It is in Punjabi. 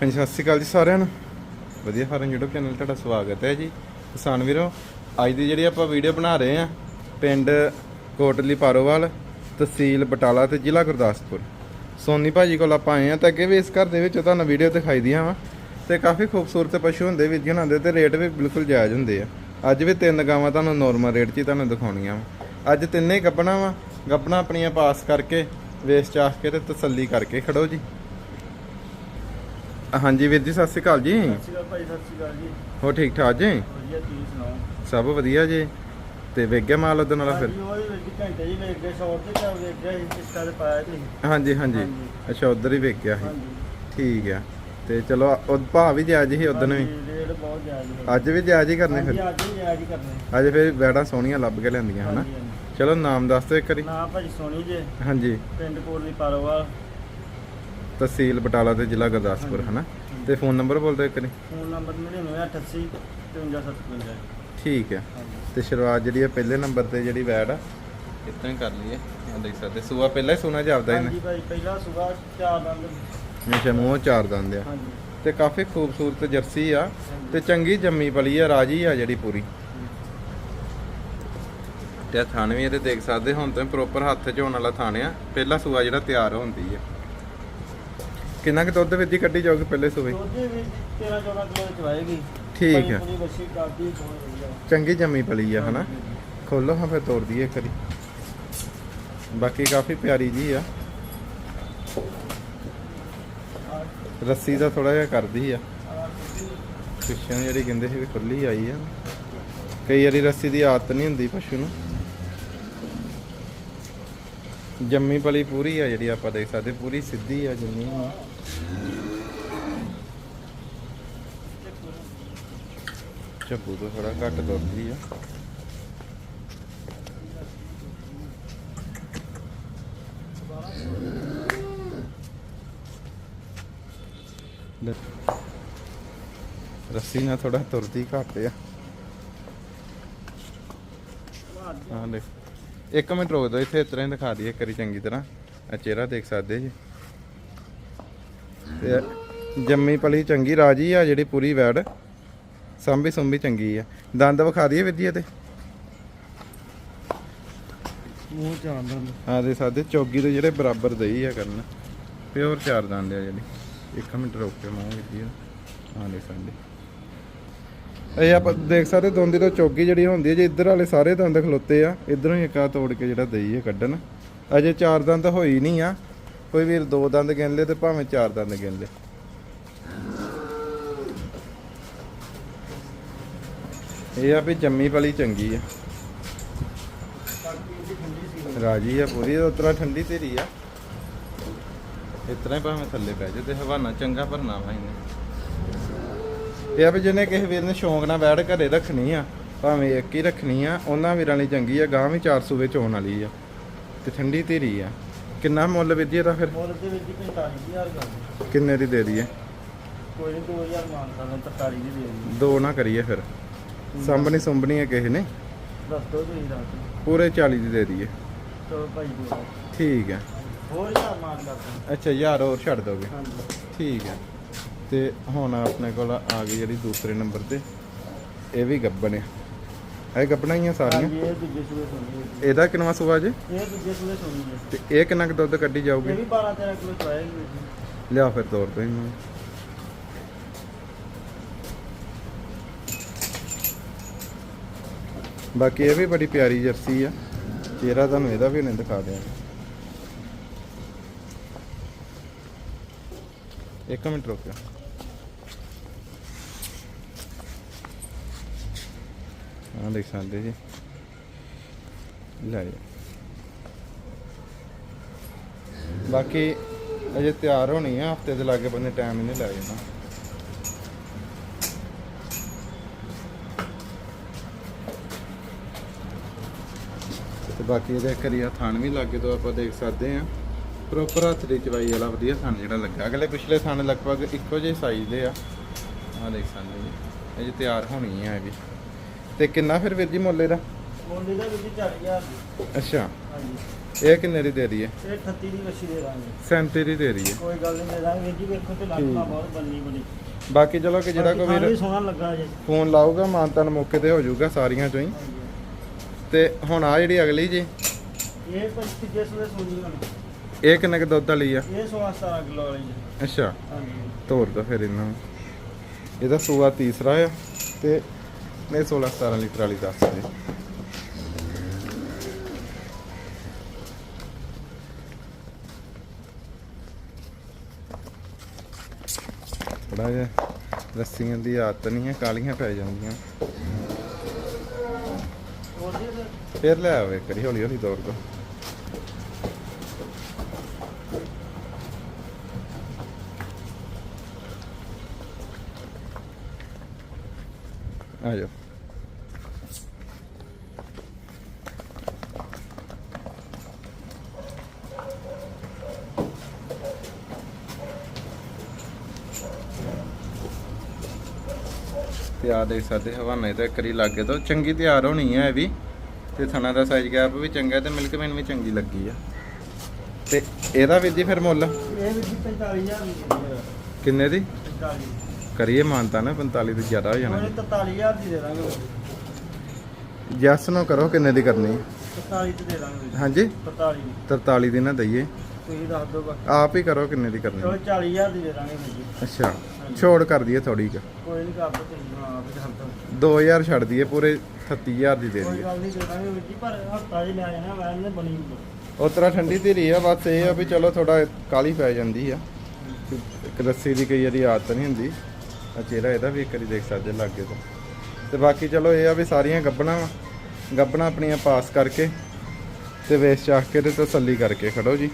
ਹਾਂਜੀ, ਸਤਿ ਸ਼੍ਰੀ ਅਕਾਲ ਜੀ ਸਾਰਿਆਂ ਨੂੰ। ਵਧੀਆ ਫਾਰਮ YouTube ਚੈਨਲ ਤੁਹਾਡਾ ਸਵਾਗਤ ਹੈ ਜੀ। ਕਿਸਾਨ ਵੀਰੋ, ਅੱਜ ਦੀ ਜਿਹੜੀ ਆਪਾਂ ਵੀਡੀਓ ਬਣਾ ਰਹੇ ਆ ਪਿੰਡ ਕੋਟਲੀ ਪਾਰੋਵਾਲ, ਤਹਿਸੀਲ ਬਟਾਲਾ ਤੇ ਜ਼ਿਲ੍ਹਾ ਗੁਰਦਾਸਪੁਰ। ਸੋਨੀ ਭਾਜੀ ਕੋਲ ਆਪਾਂ ਆਏ ਆ ਤਾਂ ਅੱਗੇ ਵੀ ਇਸ ਘਰ ਦੇ ਵਿੱਚ ਤੁਹਾਨੂੰ ਵੀਡੀਓ ਦਿਖਾਈ ਦੀਆਂ ਵਾ। ਤੇ ਕਾਫੀ ਖੂਬਸੂਰਤ ਪਸ਼ੂ ਹੁੰਦੇ ਵੀ ਜਿਹਨਾਂ ਦੇ ਤੇ ਰੇਟ ਵੀ ਬਿਲਕੁਲ ਜਾਇਜ਼ ਹੁੰਦੇ ਆ। ਅੱਜ ਵੀ ਤਿੰਨ ਗਾਵਾਂ ਤੁਹਾਨੂੰ ਨੋਰਮਲ ਰੇਟ 'ਚ ਹੀ ਤੁਹਾਨੂੰ ਦਿਖਾਉਣੀਆਂ ਵਾ। ਅੱਜ ਤਿੰਨੇ ਹੀ ਵਾ। ਗੱਬਣਾ ਆਪਣੀਆਂ ਪਾਸ ਕਰਕੇ ਵੇਸ ਚਾਹ ਕੇ ਤੇ ਤਸੱਲੀ ਕਰਕੇ ਖੜੋ ਜੀ। ਹਾਂਜੀ ਵੀਰ ਜੀ ਸਤਿ ਸ਼੍ਰੀ ਅਕਾਲ ਜੀ। ਸਤਿ ਸ਼੍ਰੀ ਅਕਾਲ ਭਾਈ ਸਤਿ ਸ਼੍ਰੀ ਅਕਾਲ ਜੀ। ਹੋ ਠੀਕ ਠਾਕ ਜੀ? ਵਧੀਆ ਤੁਸੀਂ ਸੁਣਾਓ? ਸਭ ਵਧੀਆ ਜੀ। ਤੇ ਵੇਖ ਗਿਆ ਮਾਲ ਉਹਦੇ ਨਾਲ ਫਿਰ? ਹਾਂਜੀ ਘੰਟੇ ਵੇਖ ਤੇ ਵੇਖ ਇੰਸਟਾ ਤੇ ਪਾਇਆ ਹਾਂਜੀ। ਅੱਛਾ ਉਧਰ ਹੀ ਵੇਖ ਗਿਆ ਸੀ ਠੀਕ ਆ। ਤੇ ਚਲੋ ਉਹ ਭਾਅ ਵੀ ਜਾਇਜ਼ ਸੀ ਉਦੋਂ ਵੀ? ਹਾਂਜੀ, ਰੇਟ ਬਹੁਤ ਜਾਇਜ਼ ਹੈ ਅੱਜ ਵੀ ਜਾਇਜ਼ ਹੀ ਕਰਨੇ ਫਿਰ? ਅੱਜ ਹੀ ਜਾਇਜ਼ ਹੀ ਕਰਨੇ। ਅੱਜ ਫਿਰ ਬੈੜਾਂ ਸੋਹਣੀਆਂ ਲੱਭ ਕੇ ਲੈਂਦੀਆਂ ਹਨਾ। ਚਲੋ ਨਾਮ ਦੱਸ ਦਿਓ ਇੱਕ ਵਾਰੀ। ਨਾ ਭਾਜੀ ਸੋਣੀ ਜੇ। ਹਾਂਜੀ। ਪਿੰਡ ਕੋਟਲੀ ਪਾਰੋਵਾਲ ਤਹਿਸੀਲ ਬਟਾਲਾ ਤੇ ਜ਼ਿਲ੍ਹਾ ਗੁਰਦਾਸਪੁਰ ਹਨਾ? ਤੇ ਫੋਨ ਨੰਬਰ ਬੋਲ ਦਿਓ ਇੱਕ ਵਾਰੀ। ਫੋਨ ਨੰਬਰ 9988 5357 ਠੀਕ ਹੈ। ਤੇ ਸ਼ੁਰੂਆਤ ਜਿਹੜੀ ਹੈ ਪਹਿਲੇ ਨੰਬਰ ਤੇ ਜਿਹੜੀ ਵੈਡ ਆ ਇਤਾਂ ਹੀ ਕਰ ਲਈਏ? ਆ ਦੇਖ ਸਕਦੇ ਸੂਆ ਪਹਿਲਾਂ ਹੀ ਸੋਨਾ ਜਾਪਦਾ ਇਹਨੇ ਹਾਂਜੀ ਭਾਈ ਪਹਿਲਾ ਸੁਬਾਹ ਚਾਰ ਦੰਦ। ਅੱਛਾ ਮੂੰਹ ਚਾਰ ਦੰਦ ਆ। ਤੇ ਕਾਫੀ ਖੂਬਸੂਰਤ ਜਰਸੀ ਆ। ਤੇ ਚੰਗੀ ਜੰਮੀ ਪਲੀ ਆ ਰਾਜੀ ਆ ਜਿਹੜੀ ਪੂਰੀ। ਤੇ ਥਣ ਵੀ ਇਹਦੇ ਦੇਖ ਸਕਦੇ ਹੁਣ ਤਾਂ ਪ੍ਰੋਪਰ ਹੱਥ 'ਚ ਹੋਣ ਵਾਲਾ ਥਣ ਆ। ਪਹਿਲਾ ਸੂਆ ਜਿਹੜਾ ਤਿਆਰ ਹੁੰਦੀ ਆ। ਕਿੰਨਾ ਕੁ ਦੁੱਧ ਵਿੱਚ ਦੀ ਕੱਢੀ ਜਾਊਗੀ ਪਹਿਲੇ ਸੂਏ ਦੁੱਧ ਵੀ 13 14 ਕਿਲੋ ਚ ਆਏਗੀ ਠੀਕ ਪੂਰੀ ਵਧੀਆ। ਚੰਗੀ ਜੰਮੀ ਪਲੀ ਆ ਹਨਾ? ਖੋਲੋ ਹਾਂ ਫਿਰ ਤੋੜ ਦਈਏ ਇੱਕ ਵਾਰੀ। ਬਾਕੀ ਕਾਫੀ ਪਿਆਰੀ ਜੀ ਆ। ਰੱਸੀ ਦਾ ਥੋੜਾ ਜਿਹਾ ਕਰਦੀ ਆ। ਪਿੱਛੇ ਜਿਹੜੀ ਕਹਿੰਦੇ ਸੀ ਵੀ ਖੁੱਲੀ ਆਈ ਆ। ਕਈ ਵਾਰੀ ਰੱਸੀ ਦੀ ਆਦਤ ਨਹੀਂ ਹੁੰਦੀ ਪਸ਼ੂ ਨੂੰ। ਜੰਮੀ ਪਲੀ ਪੂਰੀ ਆ ਜਿਹੜੀ ਆਪਾਂ ਦੇਖ ਸਕਦੇ, ਪੂਰੀ ਸਿੱਧੀ ਆ, ਜੰਮੀ ਆ। ਚੱਬੂ ਤੋਂ ਥੋੜਾ ਘੱਟ ਦੁੱਧਦੀ ਆ। ਰੱਸੀ ਨਾਲ ਥੋੜਾ ਤੁਰਦੀ ਘੱਟ ਆ। ਹਾਂ ਲੈ ਇੱਕ ਮਿੰਟ ਰੋਕ ਦਿਓ ਇੱਥੇ ਇਸ ਤਰ੍ਹਾਂ ਹੀ ਦਿਖਾ ਦਈਏ ਇੱਕ ਵਾਰੀ ਚੰਗੀ ਤਰ੍ਹਾਂ। ਆ ਚਿਹਰਾ ਦੇਖ ਸਕਦੇ ਜੀ। ਤੇ ਜੰਮੀ ਪਲੀ ਚੰਗੀ ਰਾਜੀ ਆ ਜਿਹੜੀ ਪੂਰੀ ਵੈੜ। ਸੰਭੀ ਸੰਭੀ ਚੰਗੀ ਆ। ਦੰਦ ਵਿਖਾ ਦਈਏ ਵਿਧੀ ਤੇ ਮੂੰਹ ਚਾਰ ਦੰਦ। ਆ ਦੇ ਸਕਦੇ ਚੌਗੀ ਦੇ ਜਿਹੜੇ ਬਰਾਬਰ ਦਈ ਆ ਕਰਨ। ਪਿਓਰ ਚਾਰ ਦੰਦ ਆ ਜਿਹੜੀ। ਇੱਕ ਮਿੰਟ ਰੁਕ ਕੇ ਮੂੰਹ ਵਿਧੀ ਆ ਦੇ ਸਕਦੇ। ਇਹ ਆਪਾਂ ਦੇਖ ਸਕਦੇ ਦੋਂਦੀ ਤੋਂ ਚੌਗੀ ਜਿਹੜੀ ਹੁੰਦੀ ਹੈ ਜੇ, ਇੱਧਰ ਵਾਲੇ ਸਾਰੇ ਦੰਦ ਖਲੋਤੇ ਆ। ਇਧਰੋਂ ਹੀ ਇੱਕ ਤੋੜ ਕੇ ਜਿਹੜਾ ਦਈ ਕੱਢਣ। ਅਜੇ ਚਾਰ ਦੰਦ ਹੋਈ ਨਹੀਂ ਆ। ਕੋਈ ਵੀਰ ਦੋ ਦੰਦ ਗਿਣ ਲੇ ਤੇ ਭਾਵੇਂ ਚਾਰ ਦੰਦ ਗਿਣ ਲੇ। ਇਹ ਆ ਵੀ ਜੰਮੀ ਵਾਲੀ ਚੰਗੀ ਆ। ਰਾਜੀ ਆ ਪੂਰੀ ਉਤਰਾ ਠੰਡੀ ਤੇਰੀ ਆ। ਇਸ ਤਰ੍ਹਾਂ ਭਾਵੇਂ ਥੱਲੇ ਪੈ ਜਾ ਤੇ ਹਵਾਨਾ ਚੰਗਾ ਭਰਨਾ ਵਾ ਇਹਨੇ। ਇਹ ਆ ਵੀ ਜਿਹਨੇ ਕਿਸੇ ਵੀਰ ਨੇ ਸ਼ੌਂਕ ਨਾਲ ਬੈਠ ਘਰੇ ਰੱਖਣੀ ਆ ਭਾਵੇਂ ਇੱਕ ਹੀ ਰੱਖਣੀ ਆ ਉਹਨਾਂ ਵੀਰਾਂ ਲਈ ਚੰਗੀ ਆ ਗਾਂ ਵੀ 400 ਵਿੱਚ ਹੋਣ ਵਾਲੀ ਆ। ਤੇ ਠੰਡੀ ਤੇਰੀ ਆ। ਕਿੰਨਾ ਮੁੱਲ ਵਿਧੀ ਇਹਦਾ ਫਿਰ? ਮੁੱਲ ਦੇ ਵਿੱਚ 45000 ਕਰ ਕਿੰਨੇ ਦੀ ਦੇ ਦਈਏ? ਕੋਈ ਨਹੀਂ 2000 ਮਾਨ ਕਰਨ 43 ਦੀ ਦੇ ਦੋ ਨਾ ਕਰੀਏ ਫਿਰ। ਸੰਭਣੀ ਸੁੰਭਣੀ ਆ ਕਿਸੇ ਨੇ? ਦੱਸ ਦੋ ਤੁਸੀਂ ਰਾਤ ਪੂਰੇ 40 ਦੀ ਦੇ ਦਈਏ। ਚਲੋ ਭਾਈ ਦੋ ਠੀਕ ਆ। ਹੋਰ ਯਾਰ ਮਾਨ ਕਰਦੇ ਅੱਛਾ ਯਾਰ ਹੋਰ ਛੱਡ ਦੋਗੇ। ਹਾਂਜੀ। ਠੀਕ ਹੈ ਤੇ ਹੁਣ ਆਪਣੇ ਕੋਲ ਆ ਗਈ ਜਿਹੜੀ ਦੂਸਰੇ ਨੰਬਰ ਤੇ। ਇਹ ਵੀ ਗੱਬਣ ਆ। ਇਹ ਗੱਬਣਾ ਹੀ ਆ ਸਾਰੀਆਂ? ਇਹ ਦੂਜੇ ਸੂਏ ਸੁਣੀ ਇਹਦਾ ਕਿੰਨਾ ਸੂਆ ਜੇ? ਇਹ ਦੂਜੇ ਸੂਏ ਸੁਣੀ ਜੀ। ਤੇ ਇਹ ਕਿੰਨਾ ਕੁ ਦੁੱਧ ਕੱਢੀ ਇਹ ਜਾਊਗੀ ਵੀ 12 13 ਕਿਲੋ ਜੀ। ਲਿਆ ਫਿਰ ਤੋਰ ਦੋ ਇਹਨੂੰ। ਬਾਕੀ ਇਹ ਵੀ ਬੜੀ ਪਿਆਰੀ ਜਰਸੀ ਆ। ਚਿਹਰਾ ਤੁਹਾਨੂੰ ਇਹਦਾ ਵੀ ਨਹੀਂ ਦਿਖਾ ਦਿਆਂ। ਇੱਕ ਮਿੰਟ ਰੁਕਿਓ ਹਾਂ ਦੇਖ ਸਕਦੇ ਜੀ। ਲੈ ਜੀ। ਬਾਕੀ ਅਜੇ ਤਿਆਰ ਹੋਣੀ ਆ, ਹਫ਼ਤੇ ਦੇ ਲਾਗੇ ਬੰਦੇ ਟਾਈਮ ਹੀ ਨਹੀਂ ਲੱਗ ਜਾਣਾ। ਤੇ ਬਾਕੀ ਇਹਦੇ ਕਰੀਆ ਥਣ ਵੀ ਲੱਗੇ ਤੋਂ ਆਪਾਂ ਦੇਖ ਸਕਦੇ ਆ। ਪ੍ਰੋਪਰ ਹੱਥ ਦੀ ਚਵਾਈ ਵਾਲਾ ਵਧੀਆ ਥਣ ਜਿਹੜਾ ਲੱਗਾ। ਅਗਲੇ ਪਿਛਲੇ ਥਣ ਲਗਭਗ ਇੱਕੋ ਜਿਹੇ ਸਾਈਜ਼ ਦੇ ਆ। ਆਹ ਦੇਖ ਸਕਦੇ ਜੀ। ਅਜੇ ਤਿਆਰ ਹੋਣੀ ਆ ਇਹ ਵੀ। ਤੇ ਕਿੰਨਾ ਫਿਰ ਵੀਰ ਜੀ ਮੁੱਲ ਇਹਦਾ? ਮੁੱਲ ਦਾ ਵੀਰ ਜੀ 4000 ਅੱਛਾ। ਹਾਂਜੀ। ਇਹ ਕਿੰਨੇ ਦੀ ਦੇ ਰਹੀ ਹੈ? ਇਹ 38 ਦੀ ਵੱਛੀ ਦੇ ਦਾਂਗੇ। 37 ਦੀ ਦੇ ਰਹੀ ਹੈ। ਕੋਈ ਗੱਲ ਨਹੀਂ ਦੇ ਦਾਂਗੇ ਵੀਰ ਜੀ ਵੇਖੋ ਤੇ ਲੱਗਣਾ ਬਹੁਤ ਬੰਨੀ ਬੜੀ। ਬਾਕੀ ਚਲੋ ਕਿ ਜਿਹੜਾ ਵੀ ਵੀਰ ਸੋਹਣਾ ਲੱਗਾ ਜੇ। ਫੋਨ ਲਾਊਗਾ ਮਾਨਤਨ ਮੌਕੇ ਤੇ ਹੋ ਜਾਊਗਾ ਸਾਰੀਆਂ ਚੋਂ ਹੀ। ਤੇ ਹੁਣ ਆ ਜਿਹੜੀ ਅਗਲੀ ਜੀ? ਇਹ ਕੋਈ ਤੀਜੇ ਸੂਏ ਸੂਣੀ ਵਾਲੀ। ਇਹ ਕਿੰਨੇ ਕੁ ਦੁੱਧ ਵਾਲੀ ਆ? ਇਹ 16 17 ਕਿਲੋ ਵਾਲੀ ਜੀ। ਅੱਛਾ। ਹਾਂਜੀ। ਤੋਰ ਦੋ ਫਿਰ ਇਹਨਾਂ ਇਹਦਾ ਸੂਆ ਤੀਸਰਾ ਆ ਤੇ ਨਹੀਂ 16 17 ਲੀਟਰ ਵਾਲੀ ਦੱਸ ਦੇ ਥੋੜਾ ਜਿਹਾ ਰੱਸੀਆਂ ਦੀ ਆਦਤ ਨਹੀਂ ਹੈ ਕਾਲੀਆਂ ਪੈ ਜਾਂਦੀਆਂ ਹੋਰ ਫਿਰ ਲੈ ਆਵੇ ਕਰੀ ਹੌਲੀ ਹੌਲੀ ਦੌੜ ਦੋ ਆ ਜਾਓ ਤੇ ਆ ਦੇਖ ਸਕਦੇ ਹਵਾਨੇ ਤੇ ਕਰੀ ਲੱਗੇ ਤੋਂ। ਚੰਗੀ ਤਿਆਰ ਹੋਣੀ ਹੈ ਇਹ ਵੀ। ਤੇ ਥਣਾ ਦਾ ਸਾਈਜ਼ ਗੈਪ ਵੀ ਚੰਗਾ ਤੇ ਮਿਲਕ ਮੈਨ ਵੀ ਚੰਗੀ ਲੱਗੀ ਆ। ਤੇ ਇਹਦਾ ਵੀ ਜੀ ਫਿਰ ਮੁੱਲ? ਇਹ ਵੀ ਜੀ 45000 ਦੀ ਦੇ ਦਾਂਗੇ ਕਿੰਨੇ ਦੀ? 45 ਕਰੀਏ ਮਾਨਤਾ ਨਾ 45 ਤੋਂ ਜ਼ਿਆਦਾ ਹੋ ਜਾਣਾ। ਉਹਨੇ 43000 ਦੀ ਦੇ ਦਾਂਗੇ। ਜੈਸ ਨੂੰ ਕਰੋ ਕਿੰਨੇ ਦੀ ਕਰਨੀ? 47 ਤੇ ਦੇ ਦਾਂਗੇ। ਵੀਰ ਜੀ। ਹਾਂਜੀ। 47 ਦੀ। 43 ਦੀ ਨਾ ਦਈਏ। ਤੁਸੀਂ ਦੱਸ ਦਿਓ ਬਾਕੀ। ਆਪ ਹੀ ਕਰੋ ਕਿੰਨੇ ਦੀ ਕਰਨੀ। ਚਲੋ 40000 ਦੀ ਦੇ ਦਾਂਗੇ ਵੀਰ ਜੀ। ਅੱਛਾ ਛੋੜ ਕਰ ਦਈਏ ਥੋੜੀ ਕੁ। ਕੋਈ ਨਹੀਂ ਕਰ ਦੋ ਤੁਸੀਂ ਹਾਂ ਵੀ ਦੱਸ ਦਿਓ 2000 ਛੱਡ ਦਈਏ ਪੂਰੇ 38000 ਦੀ ਦੇ ਕੋਈ ਦਈਏ। ਗੱਲ ਨਹੀਂ ਦੇ ਦਾਂਗੇ ਵੀਰ ਜੀ ਪਰ ਹਫਤਾ ਜੀ ਲੈ ਜਾਣਾ ਮੈਂ ਨੇ ਬਣੀ ਉਸ ਤਰ੍ਹਾਂ ਠੰਡੀ ਧੀਰੀ ਆ ਬਸ ਇਹ ਆ ਵੀ ਚਲੋ ਥੋੜਾ ਕਾਲੀ ਪੈ ਜਾਂਦੀ ਆ। ਇੱਕ ਰੱਸੀ ਦੀ ਕਈ ਵਾਰੀ ਆਦਤ ਨਹੀਂ ਹੁੰਦੀ। ਆ ਚਿਹਰਾ ਇਹਦਾ ਵੀ ਇੱਕ ਵਾਰੀ ਦੇਖ ਸਕਦੇ ਲਾਗੇ ਤੋਂ। ਤੇ ਬਾਕੀ ਚਲੋ ਇਹ ਆ ਵੀ ਸਾਰੀਆਂ ਗੱਬਣਾ ਵਾ। ਗੱਬਣਾ ਆਪਣੀਆਂ ਪਾਸ ਕਰਕੇ ਤੇ ਵੇਚ ਚਾਹ ਕੇ ਤੇ ਤਸੱਲੀ ਕਰਕੇ ਖੜੋ ਜੀ।